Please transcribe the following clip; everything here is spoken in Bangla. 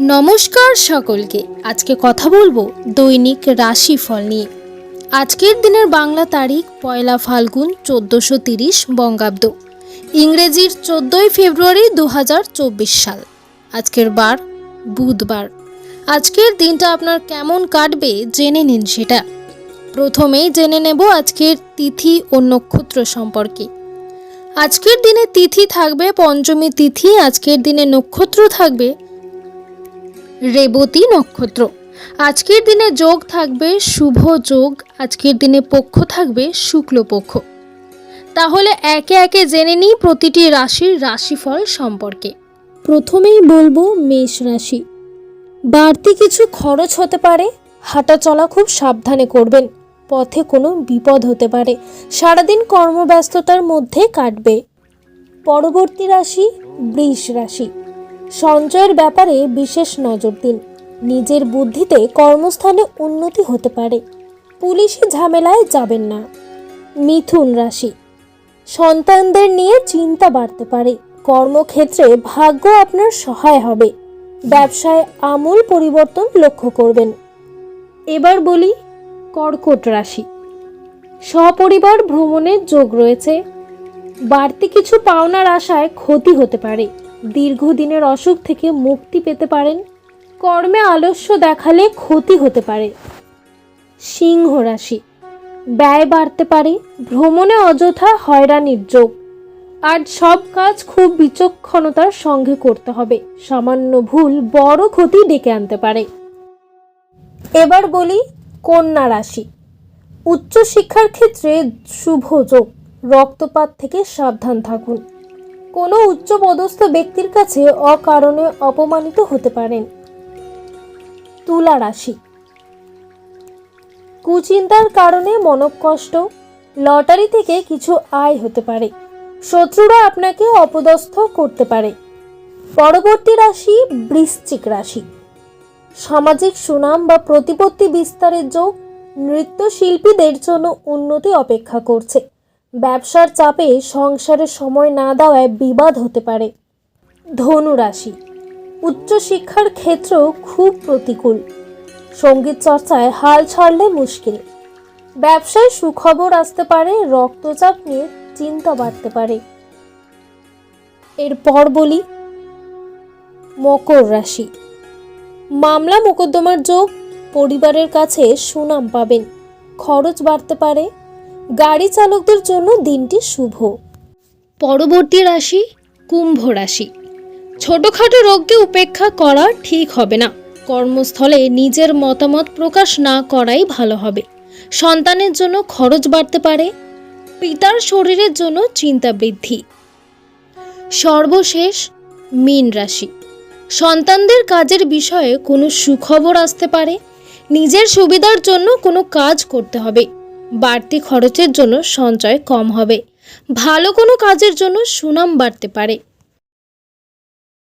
নমস্কার সকলকে। আজকে কথা বলব দৈনিক রাশিফল নিয়ে। আজকের দিনের বাংলা তারিখ পয়লা ফাল্গুন চোদ্দোশো তিরিশ বঙ্গাব্দ। ইংরেজির চোদ্দোই ফেব্রুয়ারি দু হাজার চব্বিশ সাল। আজকের বার বুধবার। আজকের দিনটা আপনার কেমন কাটবে জেনে নিন সেটা। প্রথমেই জেনে নেব আজকের তিথি ও নক্ষত্র সম্পর্কে। আজকের দিনে তিথি থাকবে পঞ্চমী তিথি, আজকের দিনে নক্ষত্র থাকবে রেবতী নক্ষত্র। আজকের দিনে যোগ থাকবে শুভ যোগ, আজকের দিনে পক্ষ থাকবে শুক্লপক্ষ। তাহলে একে একে জেনে নিই প্রতিটি রাশির রাশিফল সম্পর্কে। প্রথমেই বলব মেষ রাশি। বাড়তি কিছু খরচ হতে পারে, হাঁটা চলা খুব সাবধানে করবেন, পথে কোনো বিপদ হতে পারে, সারাদিন কর্মব্যস্ততার মধ্যে কাটবে। পরবর্তী রাশি বৃষ রাশি। সঞ্চয়ের ব্যাপারে বিশেষ নজর দিন। নিজের বুদ্ধিতে কর্মস্থানে উন্নতি হতে পারে। পুলিশি ঝামেলায় যাবেন না। মিথুন রাশি। সন্তানদের নিয়ে চিন্তা বাড়তে পারে। কর্মক্ষেত্রে ভাগ্য আপনার সহায় হবে। ব্যবসায় আমূল পরিবর্তন লক্ষ্য করবেন। এবার বলি, কর্কট রাশি। সপরিবার ভ্রমণের যোগ রয়েছে। বাড়তি কিছু পাওনার আশায় ক্ষতি হতে পারে। দীর্ঘদিনের অসুখ থেকে মুক্তি পেতে পারেন, কর্মে আলস্য দেখালে ক্ষতি হতে পারে। সিংহ রাশি, ব্যয় বাড়তে পারে, ভ্রমণে অযথা হয়রানির যোগ। আর সব কাজ খুব বিচক্ষণতার সঙ্গে করতে হবে, সামান্য ভুল বড় ক্ষতি ডেকে আনতে পারে। এবার বলি কন্যা রাশি, উচ্চশিক্ষার ক্ষেত্রে শুভ যোগ, রক্তপাত থেকে সাবধান থাকুন। কোনো উচ্চপদস্থ ব্যক্তির কাছে অকারণে অপমানিত হতে পারেন। তুলা রাশি। কুচিন্তার কারণে মনকষ্ট, লটারি থেকে কিছু আয় হতে পারে। শত্রুরা আপনাকে অপদস্থ করতে পারে। পরবর্তী রাশি বৃশ্চিক রাশি। সামাজিক সুনাম বা প্রতিপত্তি বিস্তারের যোগ নৃত্যশিল্পীদের জন্য উন্নতি অপেক্ষা করছে। ব্যবসার চাপে সংসারে সময় না দেওয়ায় বিবাদ হতে পারে। ধনু রাশি। উচ্চশিক্ষার ক্ষেত্র খুব প্রতিকূল। সংগীত চর্চায় হাল ছাড়লে মুশকিল। ব্যবসায় সুখবর আসতে পারে, রক্তচাপ নিয়ে চিন্তা বাড়তে পারে। এরপর বলি, মকর রাশি। মামলা মোকদ্দমার যোগ পরিবারের কাছে সুনাম পাবেন। খরচ বাড়তে পারে গাড়ি চালকদের জন্য দিনটি শুভ। পরবর্তী রাশি কুম্ভ রাশি। ছোটখাটো রোগকে উপেক্ষা করা ঠিক হবে না। কর্মস্থলে নিজের মতামত প্রকাশ না করাই ভালো হবে। সন্তানের জন্য খরচ বাড়তে পারে। পিতার শরীরের জন্য চিন্তা বৃদ্ধি। সর্বশেষ মীন রাশি। সন্তানদের কাজের বিষয়ে কোনো সুখবর আসতে পারে। নিজের সুবিধার জন্য কোনো কাজ করতে হবে। বাড়তি খরচের জন্য সঞ্চয় কম হবে। ভালো কোনো কাজের জন্য সুনাম বাড়তে পারে।